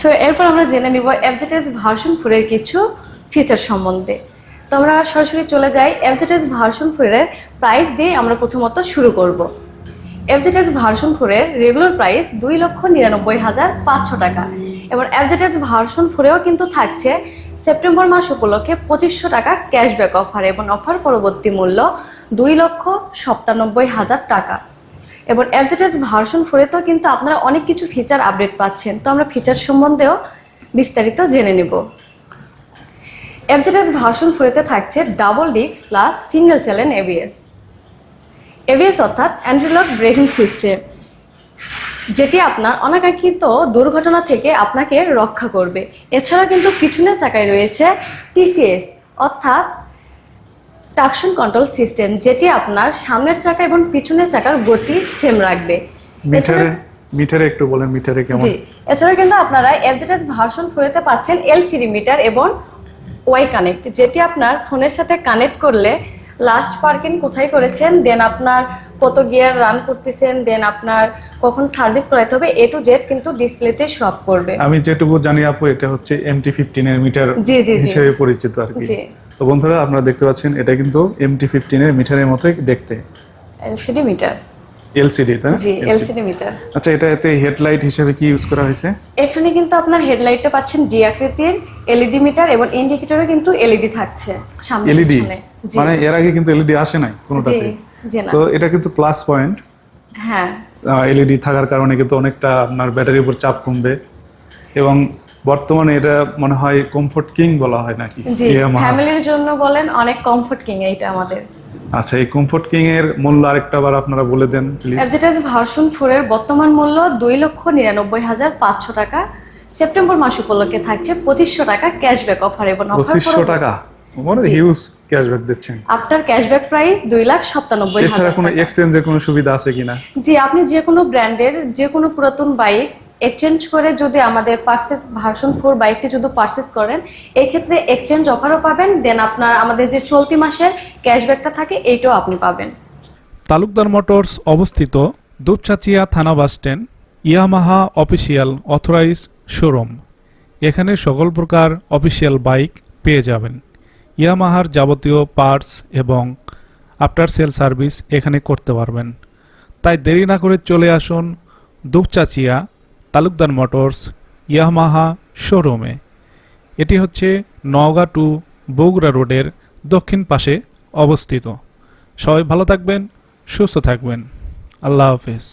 So এরপর আমরা জেনে নিব এফজেটেস ভার্সন ফোরের কিছু ফিচার সম্বন্ধে। তো আমরা সরাসরি চলে যাই এফজেটেস ভার্সন ফোরের প্রাইস দিয়ে আমরা প্রথমত শুরু করব। এফজেটেস ভার্সন ফোরের রেগুলার প্রাইস দুই লক্ষ নিরানব্বই হাজার পাঁচশো টাকা। এবং এফজেটেস ভার্সন ফোরেও কিন্তু থাকছে সেপ্টেম্বর মাস উপলক্ষে পঁচিশশো টাকা ক্যাশব্যাক অফার এবং অফার পরবর্তী মূল্য দুই লক্ষ সপ্তানব্বই হাজার টাকা। এবং এফজেটেস ভার্সন ফোরেতেও কিন্তু আপনারা অনেক কিছু ফিচার আপডেট পাচ্ছেন। তো আমরা ফিচার সম্বন্ধেও বিস্তারিত জেনে নেব। এফজেটেস ভার্সন ফোরেতে থাকছে double disc plus single channel ABS ABS অর্থাৎ অ্যান্ড্রয়েড ব্রেকিং সিস্টেম যেটি আপনার অনাকাঙ্ক্ষিত দুর্ঘটনা থেকে আপনাকে রক্ষা করবে। এছাড়া কিন্তু পিছনের চাকায় রয়েছে টিসিএস অর্থাৎ ট্রাকশন কন্ট্রোল সিস্টেম যেটি আপনার সামনের চাকা এবং পিছনের চাকার গতি সেম রাখবে মিটারে মিটারে একটু বলেন মিটারে কেমন জি এছাড়া কিন্তু আপনারা এফজেটেস ভার্সন ফোরেতে পাচ্ছেন এলসিডি মিটার এবং ওয়াই কানেক্ট যেটি আপনার ফোনের সাথে কানেক্ট করলে লাস্ট পার্কিং কোথায় করেছেন দেন আপনার কত গিয়ার রান করতেছেন দেন আপনার কখন সার্ভিস করাইতে হবে এ টু জেড কিন্তু ডিসপ্লেতে শপ করবে আমি যেটুকু জানি আপু এটা হচ্ছে এমটি ফিফটিন এর মিটার। হিসেবে পরিচিত আর কি জি। তো বন্ধুরা আপনারা দেখতে পাচ্ছেন এটা কিন্তু এমটি ফিফটিন এর মিটারের মতোই দেখতে। LCD metre. এলসিডি তাই জি এলসিডি মিটার। আচ্ছা এটা এতে হেডলাইট হিসেবে কি ইউজ করা হয়েছে? এখানে কিন্তু আপনার হেডলাইটটা পাচ্ছেন ডি আকৃতির এলইডি মিটার এবং ইন্ডিকেটরও কিন্তু এলইডি থাকছে সামনে এলইডি মানে এর আগে কিন্তু এলইডি আসে নাই কোনোটাতে। জি তো এটা কিন্তু প্লাস পয়েন্ট হ্যাঁ। এলইডি থাকার কারণে কিন্তু অনেকটা আপনার ব্যাটারির উপর চাপ কমবে। এবং বর্তমানে এটা মনে হয় কমফোর্ট কিং বলা হয় নাকি? ফ্যামিলির জন্য বলেন অনেক কমফোর্ট কিং এইটা আমাদের। আচ্ছা এই কমফোর্ট কিং এর মূল্য আরেকটা বার আপনারা বলে দেন প্লিজ অ্যাডভার্টাইজ ভার্সন ফোর এর বর্তমান মূল্য দুই লক্ষ নিরানব্বই হাজার পাঁচশো টাকা। সেপ্টেম্বর মাস উপলক্ষে থাকছে পঁচিশশো টাকা ক্যাশব্যাক অফার এবং পঁচিশশো টাকা? মানে হিউজ ক্যাশব্যাক দিচ্ছেন। আফটার ক্যাশব্যাক প্রাইস দুই লাখ সাতানব্বই এছাড়া কোনো এক্সচেঞ্জের কোনো সুবিধা আছে কিনা? জি আপনি যে কোনো ব্র্যান্ডের যে কোনো পুরাতন বাইক এক্সচেঞ্জ করে যদি আমাদের পার্সেস ভার্সন ফোর বাইকটি যদি পার্সেস করেন এই ক্ষেত্রে এক্সচেঞ্জ অফারও পাবেন দেন আপনার আমাদের যে চলতি মাসের ক্যাশব্যাকটা থাকে, এইটাও আপনি পাবেন। তালুকদার মোটরস অবস্থিত দুপচাচিয়া থানা bus stand Yamaha official authorise showroom. এখানে সকল প্রকার অফিসিয়াল বাইক পেয়ে যাবেন। ইয়ামাহার যাবতীয় পার্টস এবং আফটার সেল সার্ভিস এখানে করতে পারবেন। তাই দেরি না করে চলে আসুন দুপচাচিয়া তালুকদার মোটরস ইয়াহমাহা শোরুমে। এটি হচ্ছে নওগাঁ টু বগুড়া রোডের দক্ষিণ পাশে অবস্থিত। সবাই ভালো থাকবেন, সুস্থ থাকবেন। আল্লাহ হাফেজ।